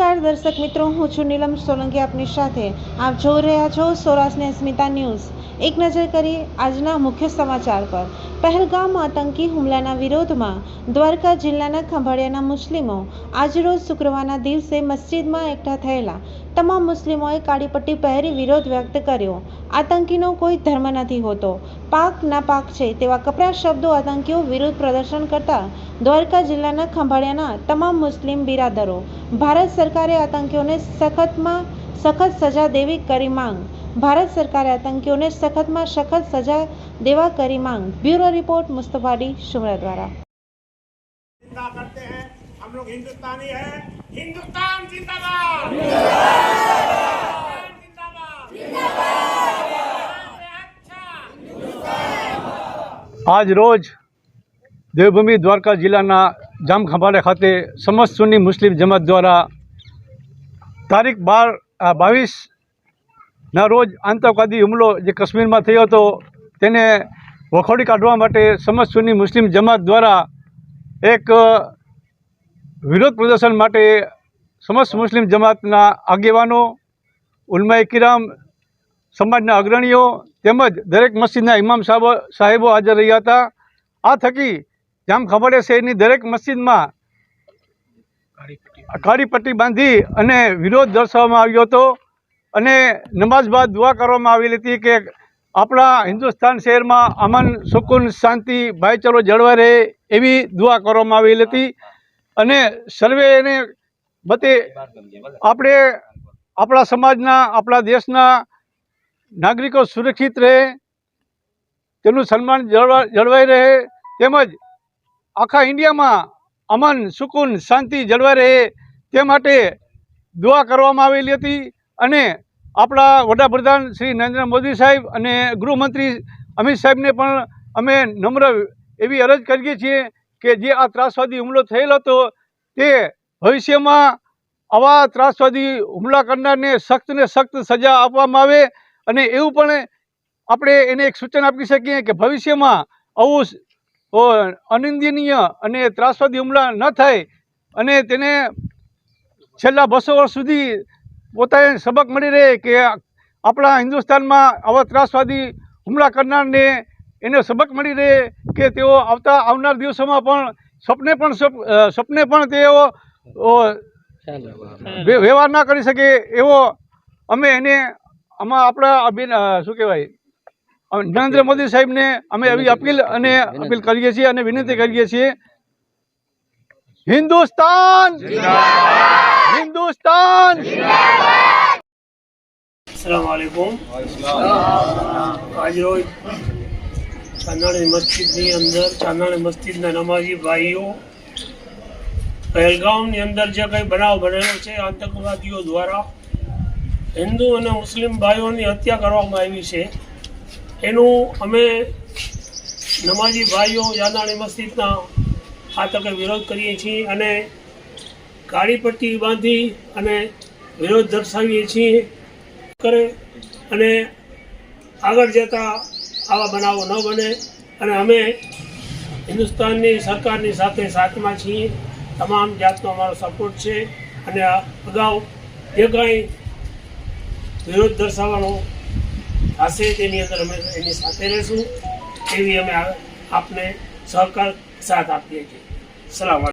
દર્શક મિત્રો, હું છું નીલમ સોલંકી આપની સાથે. આપ જોઈ રહ્યા છો સૌરાષ્ટ્રની અસ્મિતા ન્યૂઝ. એક નજર કરીએ આજના મુખ્ય સમાચાર પર. પહેલગામ આતંકી હુમલાના વિરોધમાં દ્વારકા જિલ્લાના ખંભાળિયાના મુસ્લિમો આજરોજ શુક્રવારના દિવસે મસ્જિદમાં એકઠા થયેલા. તમામ મુસ્લિમોએ કાળી પટ્ટી પહેરી વિરોધ વ્યક્ત કર્યો. આતંકીનો કોઈ ધર્મ નથી હોતો. પાક ના પાક છે તેવા કપરા શબ્દો આતંકીઓ વિરુદ્ધ પ્રદર્શન કરતા દ્વારકા જિલ્લાના ખંભાળિયાના તમામ મુસ્લિમ બિરાદરો. ભારત સરકારે આતંકીઓને સખતમાં સખત સજા દેવી કરી માંગ. ભારત સરકારે આતંકીઓને સખતમાં સખત સજા દેવા કરી માંગ બ્યુરો રિપોર્ટ મુસ્તફાડી શુમરા દ્વારા जिंदा करते हैं हम लोग हिंदुस्तानी हैं हिंदुस्तान जिंदाबाद हिंदुस्तान जिंदाबाद अच्छा આજ રોજ દેવભૂમિ દ્વારકા જિલ્લાના જામખંભાળિયા ખાતે સમસ્ત સુન્ની મુસ્લિમ જમાત દ્વારા તારીખ બાર બાવીસના રોજ આતંકવાદી હુમલો જે કાશ્મીરમાં થયો હતો તેને વખોડી કાઢવા માટે સમસ્ત સુન્ની મુસ્લિમ જમાત દ્વારા એક વિરોધ પ્રદર્શન માટે સમસ્ત મુસ્લિમ જમાતના આગેવાનો ઉલમાએ કિરામ સમાજના અગ્રણીઓ તેમજ દરેક મસ્જિદના ઇમામ સાહેબો સાહેબો હાજર રહ્યા હતા. આ થકી જામ ખબરે શહેરની દરેક મસ્જિદમાં કાળી પટ્ટી બાંધી અને વિરોધ દર્શાવવામાં આવ્યો હતો. અને નમાઝ બાદ દુઆ કરવામાં આવેલી હતી કે આપણા હિન્દુસ્તાન શહેરમાં અમન, સુકૂન, શાંતિ, ભાઈચારો જળવાઈ રહે એવી દુઆ કરવામાં આવેલી હતી. અને સર્વેને બતે આપણે આપણા સમાજના, આપણા દેશના નાગરિકો સુરક્ષિત રહે તેનું સન્માન જળવા, જળવાઈ રહે, તેમજ આખા ઇન્ડિયામાં અમન, સુકૂન, શાંતિ જળવાઈ રહે તે માટે દુઆ કરવામાં આવેલી હતી. અને આપણા વડાપ્રધાન શ્રી નરેન્દ્ર મોદી સાહેબ અને ગૃહમંત્રી અમિત સાહેબને પણ અમે નમ્ર એવી અરજ કરીએ છીએ કે જે આ ત્રાસવાદી હુમલો થયેલો હતો, તે ભવિષ્યમાં આવા ત્રાસવાદી હુમલા કરનારને સખ્ત ને સખ્ત સજા આપવામાં આવે અને એવું પણ આપણે એને એક સૂચન આપી શકીએ કે ભવિષ્યમાં આવું અનિંદનીય અને ત્રાસવાદી હુમલા ન થાય અને તેને છેલ્લા બસો વર્ષ સુધી પોતાને સબક મળી રહે કે આપણા હિન્દુસ્તાનમાં આવા ત્રાસવાદી હુમલા કરનારને એને સબક મળી રહે કે તેઓ આવતા આવનાર દિવસોમાં પણ સપને પણ સપ- સપને પણ તેઓ વ્યવહાર ના કરી શકે એવો અમે એને, આમાં આપણા અભિન શું કહેવાય? નરેન્દ્ર મોદી સાહેબને અમે એવી અપીલ અને અપીલ કરીએ છીએ અને વિનંતી કરીએ છીએ. હિન્દુસ્તાન! હિન્દુસ્તાન असलाकुम આજરોજ ચાંદાણી મસ્જિદની અંદર ચાંદાણી મસ્જિદના નમાજી ભાઈઓ પહેલગામની અંદર જે કંઈ બનાવ બનેલો છે આતંકવાદીઓ દ્વારા હિન્દુ અને મુસ્લિમ ભાઈઓની હત્યા કરવામાં આવી છે એનું અમે નમાજી ભાઈઓ ચાંદાણી મસ્જિદના આ તકે વિરોધ કરીએ છીએ અને કાળી પટ્ટી બાંધી અને વિરોધ દર્શાવીએ છીએ, કરે અને આગળ જતા આવા બનાવો ન બને. અને અમે હિન્દુસ્તાનની સરકારની સાથે સાથમાં છીએ. તમામ જાતનો અમારો સપોર્ટ છે. અને અગાઉ જે કાંઈ વિરોધ દર્શાવવાનો થશે તેની અંદર અમે એની સાથે રહીશું. એવી અમે આપને સહકાર, સાથ આપીએ છીએ. સલામ